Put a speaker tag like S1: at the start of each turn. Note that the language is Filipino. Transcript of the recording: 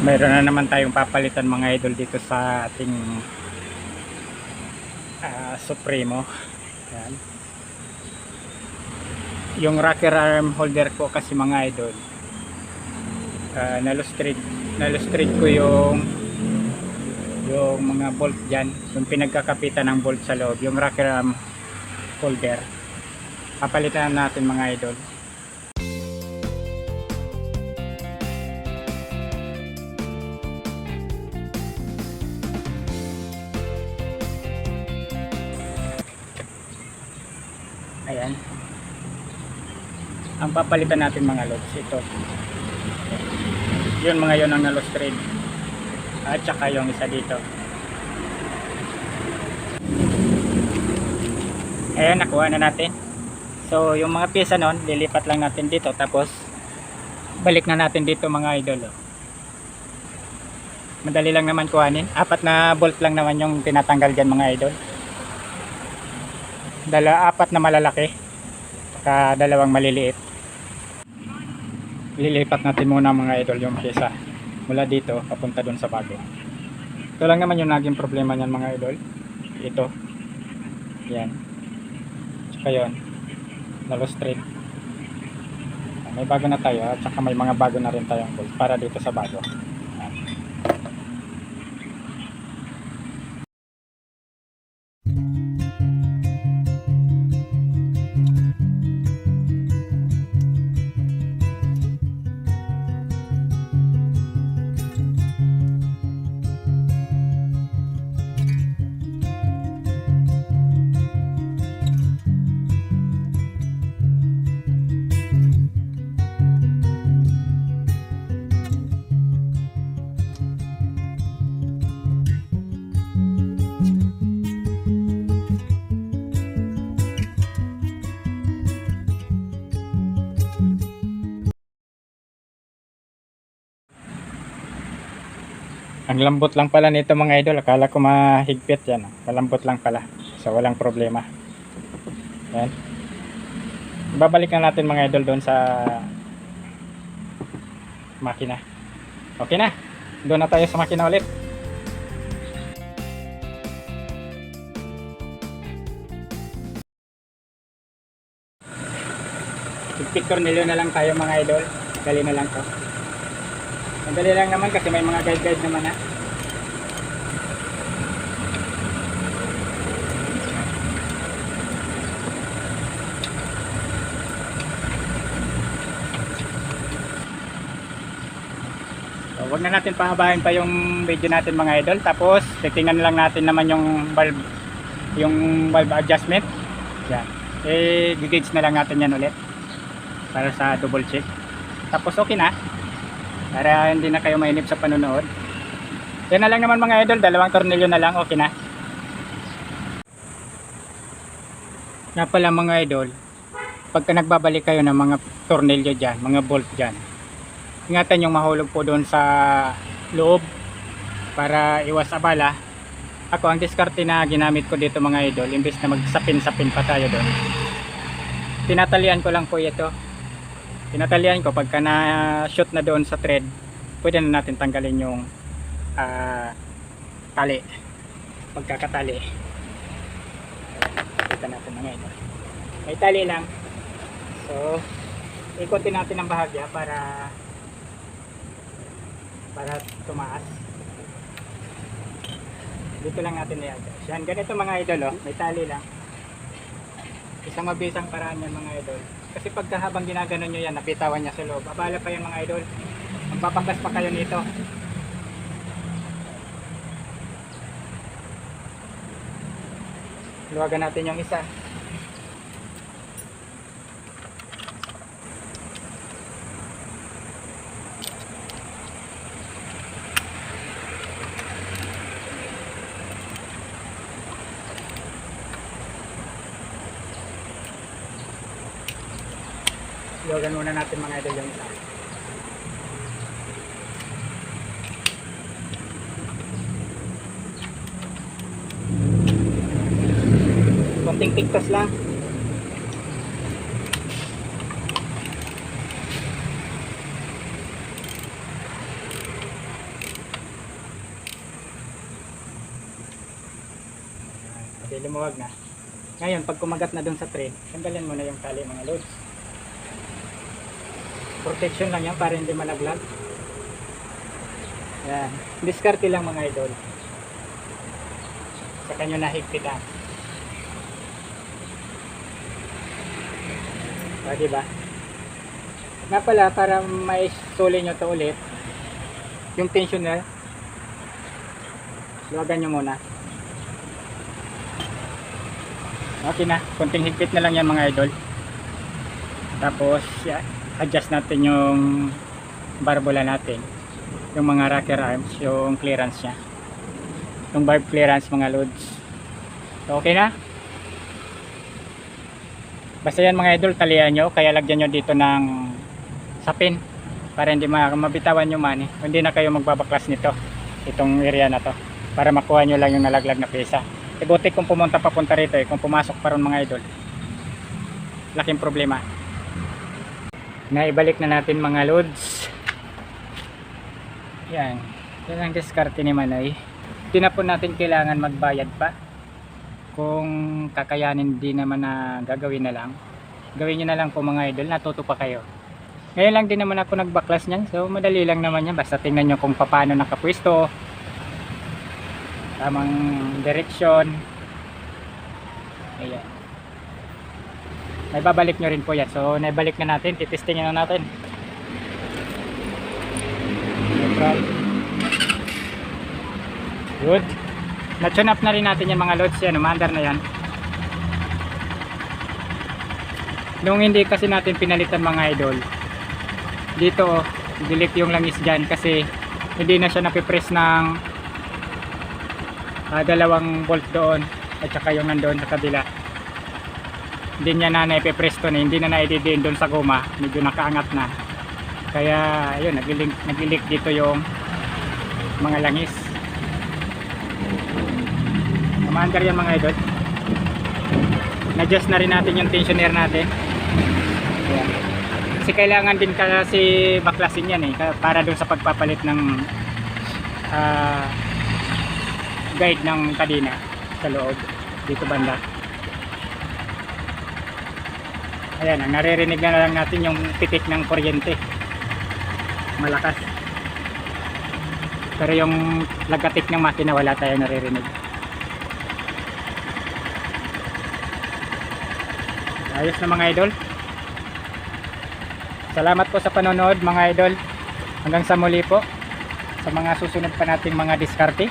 S1: mayroon na naman tayong papalitan mga idol dito sa ating ah, Supremo. Yan yung rocker arm holder ko kasi mga idol uh, nalustrid nalustrid ko yung yung mga bolt dyan yung pinagkakapitan ng bolt sa loob yung rocker arm holder. Papalitan natin mga idol ang papalitan natin mga lods ito. Yun mga yun ang nalustrid at saka yung isa dito. Ayan nakuha na natin. So yung mga pyesa nun lilipat lang natin dito. Tapos balik na natin dito mga idol. Madali lang naman kuhanin. Apat na bolt lang naman yung tinatanggal dyan mga idol. Dala apat na malalaki. Saka dalawang maliliit lilipat natin muna mga idol yung pyesa mula dito papunta dun sa bago ito lang naman yung naging problema niyan mga idol. Ito. Yan. Tsaka yun. Nalo straight may bago na tayo at saka may mga bago na rin tayong bolt para dito sa bago Ang lambot lang pala nito mga idol. Akala ko mahigpit yan. Malambot lang pala. So walang problema. Yan. Babalik na natin mga idol doon sa makina. Okay na. Doon na tayo sa makina ulit. Picture tornilyo na lang tayo mga idol. Dali na lang to. Madali lang naman kasi may mga guide-guide naman ha. So, wag na natin pahabahin pa yung video natin mga idol. Tapos, titingnan lang natin naman yung valve, yung valve adjustment. Yan. Eh, gauge na lang natin yan ulit. Para sa double check. Tapos, okay na para hindi na kayo mainip sa panonood. Yan na lang naman mga idol. Dalawang tornilyo na lang. Okay na. Nga pala mga idol pagka nagbabalik kayo ng mga tornilyo dyan mga bolt dyan ingatan yung mahulog po doon sa loob para iwas abala. Ako ang diskarte na ginamit ko dito mga idol imbes na magsapin-sapin pa tayo doon. Tinatalian ko lang po ito tinatalian ko pagka na shoot na doon sa thread pwede na natin tanggalin yung ah, tali. Pagkakatali. Kita natin mga ito may tali lang. So ikotin natin ang bahagya para para tumaas. Dito lang natin i-adjust yan ganito mga idol oh. May tali lang. Isang mabisang paraan yan mga idol kasi pagka habang ginaganon nyo yan napitawan niya sa loob. Abala pa yan mga idol. Magpapagas pa kayo nito. Luwagan natin yung isa Yogan muna natin mga idol yung isa. Konting tiktas lang. Okay, lumuwag na. Ngayon, pag kumagat na dun sa tray, tanggalin mo na yung tali mga loads. Protection lang yan para hindi malaglag. Yan. Diskarte lang mga idol. Sa kanyo nahigpitan. O, diba? Nga pala, para maisuli nyo to ulit, yung tensioner, luwagan nyo muna. Okay na, konting higpit na lang yan mga idol. Tapos, ya- adjust natin yung barbola natin. Yung mga rocker arms, yung clearance niya. Yung barb clearance mga loads. So, okay na? Basta yan mga idol, talian nyo. Kaya lagyan nyo dito ng sapin. Para hindi ma- mabitawan man. Eh. Hindi na kayo magbabaklas nito. Itong area na to. Para makuha nyo lang yung nalaglag na pesa. E buti kung pumunta papunta rito eh. Kung pumasok pa ron mga idol. Laking problema. Naibalik na natin mga loads. Yan. Yan ang diskarte ni Manoy. Hindi natin kailangan magbayad pa. Kung kakayanin din naman na gagawin na lang. Gawin nyo na lang po mga idol. Natuto pa kayo. Ngayon lang din naman ako nagbaklas niyan. So madali lang naman yan. Basta tingnan nyo kung paano nakapwesto. Tamang direksyon. Ayan. May babalik nyo rin po yan. So naibalik na natin. Titestingin na natin. Good. Na-tune up na rin natin yan mga loads yan. Umandar na yan. Nung hindi kasi natin pinalitan mga idol. Dito oh, delete yung langis dyan kasi hindi na siya napipress ng ah, dalawang bolt doon at saka yung nandoon sa kabila. Hindi niya na naipipress to na hindi na naididiin doon sa goma. Medyo nakaangat na. Kaya ayun, nagilik, nagilik dito yung mga langis. Commander yan mga idol. Na-adjust na rin natin yung tensioner natin. Ayan. Kasi kailangan din kasi baklasin yan eh. Para doon sa pagpapalit ng ah, guide ng kadena sa loob. Dito banda. Ayan, ang naririnig na lang natin yung pitik ng kuryente. Malakas. Pero yung lagatik ng makina wala tayong naririnig. Ayos na mga idol. Salamat po sa panonood mga idol. Hanggang sa muli po sa mga susunod pa nating mga diskarte.